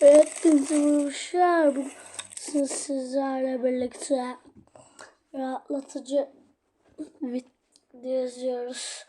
Hepinize bu sizlerle birlikte rahatlatıcı video izliyoruz.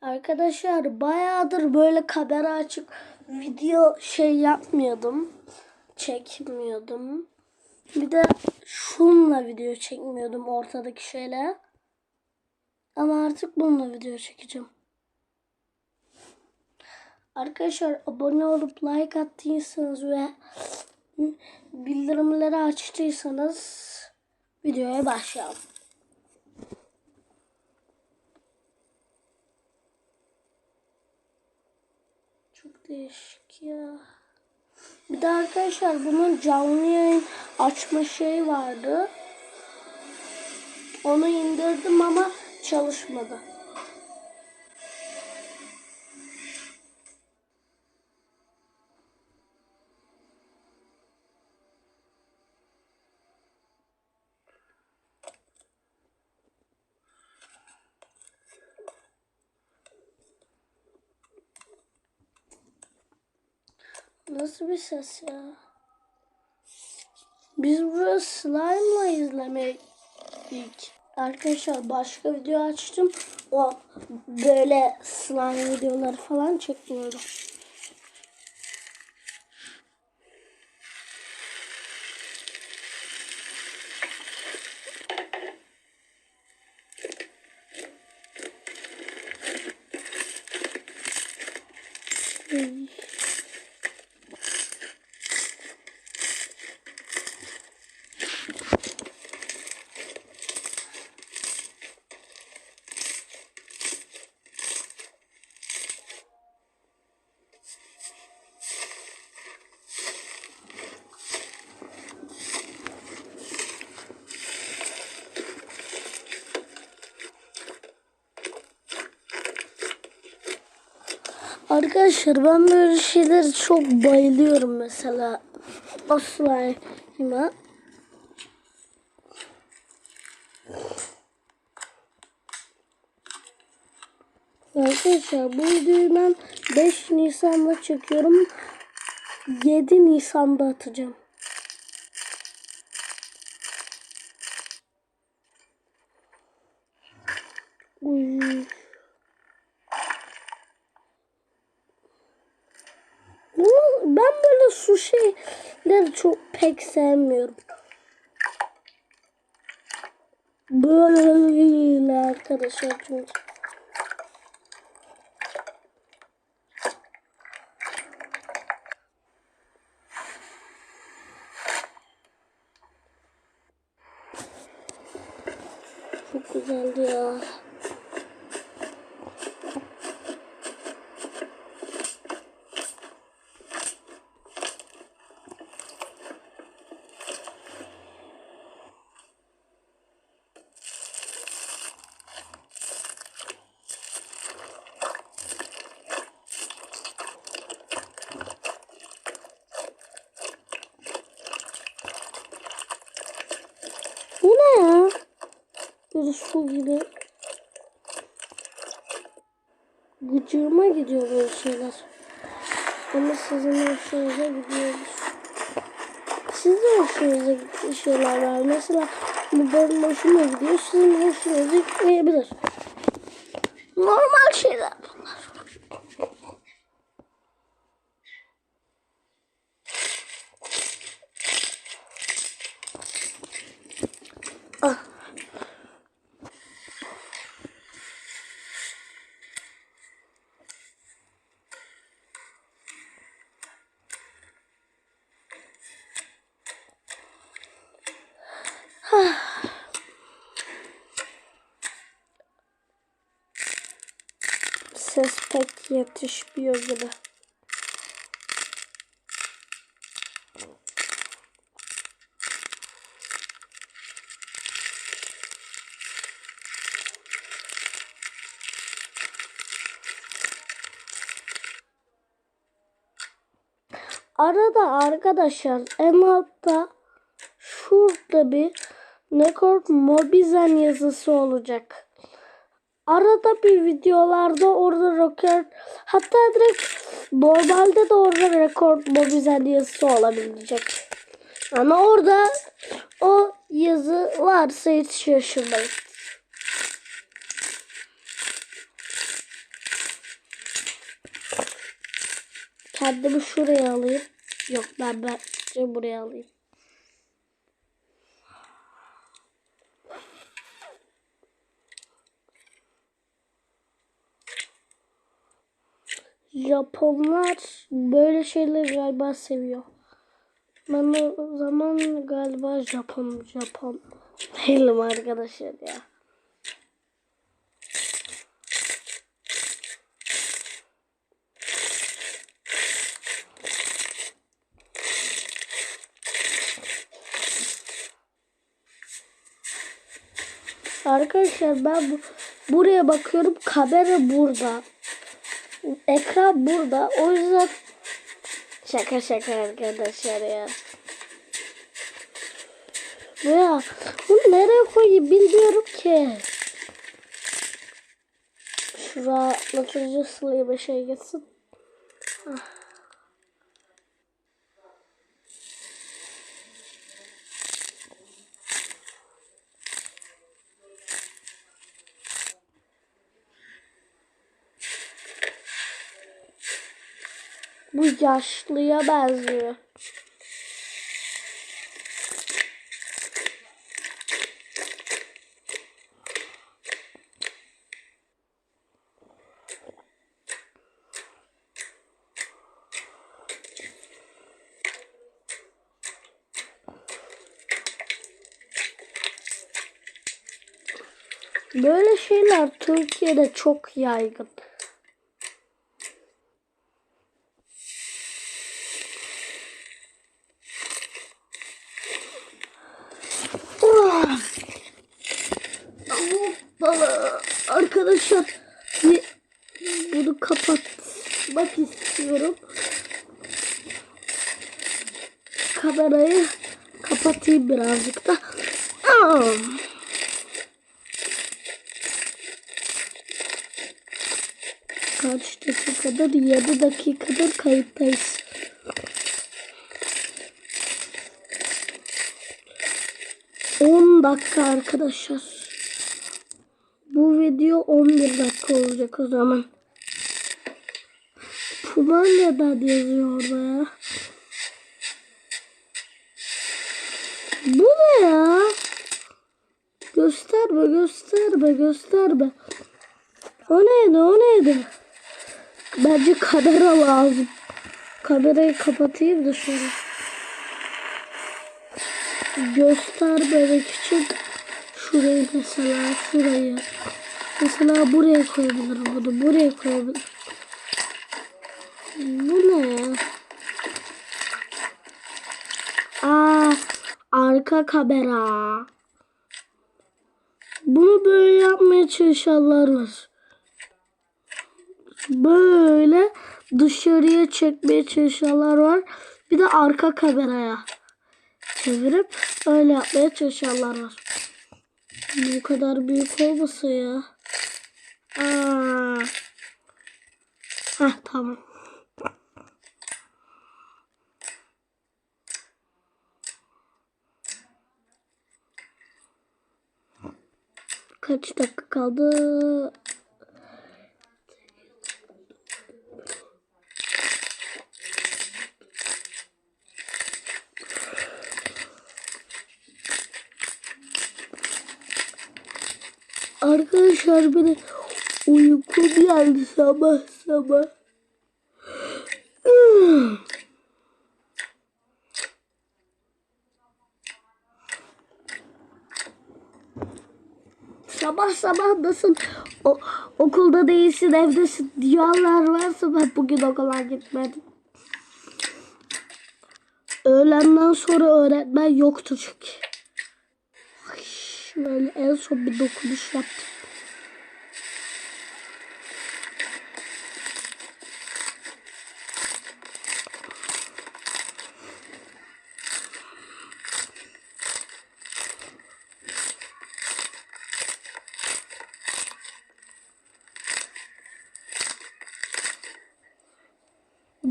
Arkadaşlar bayağıdır böyle kamera açık video şey yapmıyordum. Çekmiyordum. Bir de şunla video çekmiyordum ortadaki şeyle. Ama artık bununla video çekeceğim. Arkadaşlar abone olup like attıysanız ve bildirimleri açtıysanız videoya başlayalım. Çok değişik ya. Bir de arkadaşlar bunun canlı yayın açma şeyi vardı. Onu indirdim ama çalışmadı. Nasıl bir ses ya? Biz bunu slime'la izlemedik. Arkadaşlar başka video açtım. O böyle slime videoları falan çekmiyorum. Hmm. Arkadaşlar ben böyle şeyleri çok bayılıyorum mesela. O slime'a. Arkadaşlar bu videoyu ben 5 Nisan'da çekiyorum. 7 Nisan'da atacağım. Uy. Bu- Ben su şeyleri çok pek sevmiyorum. Böyle arkadaşlar çünkü. Çok güzeldi ya. Bu ne ya? Böyle su gibi. Gıcığıma gidiyor böyle şeyler. Ama sizin hoşunuza gidiyor. Sizin hoşunuza gittiği şeyler var. Mesela bu benim hoşuma gidiyor. Sizin hoşunuza gitmeyebilir. Normal şeyler bunlar. Ah. Ses pek yetişmiyor gibi. Arada arkadaşlar en altta şurada bir Nekort Mobizen yazısı olacak. Arada bir videolarda orada rocker hatta direkt normalde de orada rekor mobizen yazısı olabilecek. Ama orada o yazı varsa hiç şaşırmayın. Kendimi şuraya alayım. Yok ben bence buraya alayım. Japonlar böyle şeyleri galiba seviyor. Ben o zaman galiba Japon Japon değilim arkadaşlar ya. Arkadaşlar ben bu, buraya bakıyorum kamera burada. Ekran burada. O yüzden şaka şaka arkadaşlar ya. Ya bunu nereye koyayım bilmiyorum ki. Şura rahatlatıcı sılaya bir şey gitsin. Ah. Bu yaşlıya benziyor. Böyle şeyler Türkiye'de çok yaygın. Oh! Hoppala. Arkadaşlar bir bunu kapatmak istiyorum. Kamerayı kapatayım birazcık da. Aa! Kaç dakikadır? 7 dakikadır kayıttayız. On dakika arkadaşlar. Bu video 11 dakika olacak o zaman. Puma neden yazıyor orada ya? Bu ne ya? Gösterme gösterme gösterme. O neydi o neydi? Bence kamera lazım. Kamerayı kapatayım da şöyle. Göstermemek için şurayı mesela şurayı. Mesela buraya koyabilirim bunu. Buraya koyabilirim. Bu ne ya? Aa, arka kamera. Bunu böyle yapmaya çalışanlar var. Böyle dışarıya çekmeye çalışanlar var. Bir de arka kameraya çevirip öyle yapmaya çalışanlar var. Bu kadar büyük olmasa ya. Aa. Heh tamam. Kaç dakika kaldı? Arkadaşlar beni uykum geldi sabah sabah. Sabah sabah nasıl o, okulda değilsin evdesin diyorlar varsa ben bugün okula gitmedim. Öğlenden sonra öğretmen yoktu çünkü. Ay, Böyle en son bir dokunuş yaptım.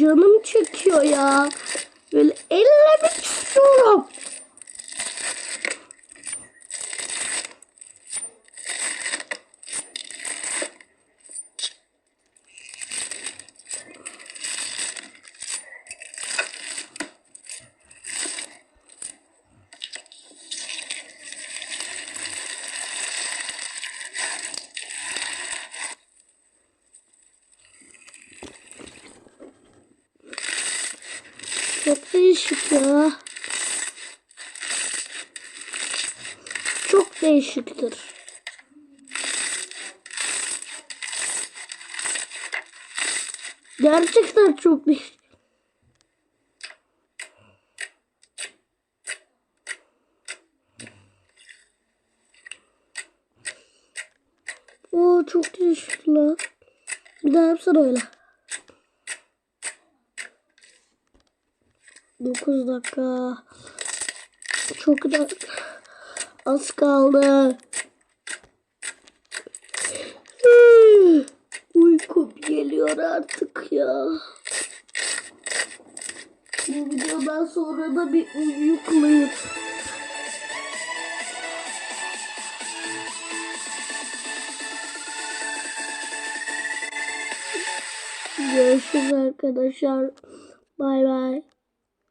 Canım çekiyor ya. Böyle ellemek istiyorum. Çok değişik ya. Çok değişiktir. Gerçekten çok değişik. Oo çok değişik lan. Bir daha yapsana öyle. 9 dakika. Çok da az kaldı. Uykum geliyor artık ya. Bu videodan sonra da bir uyukluyum. Görüşürüz arkadaşlar. Bay bay.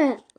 Evet.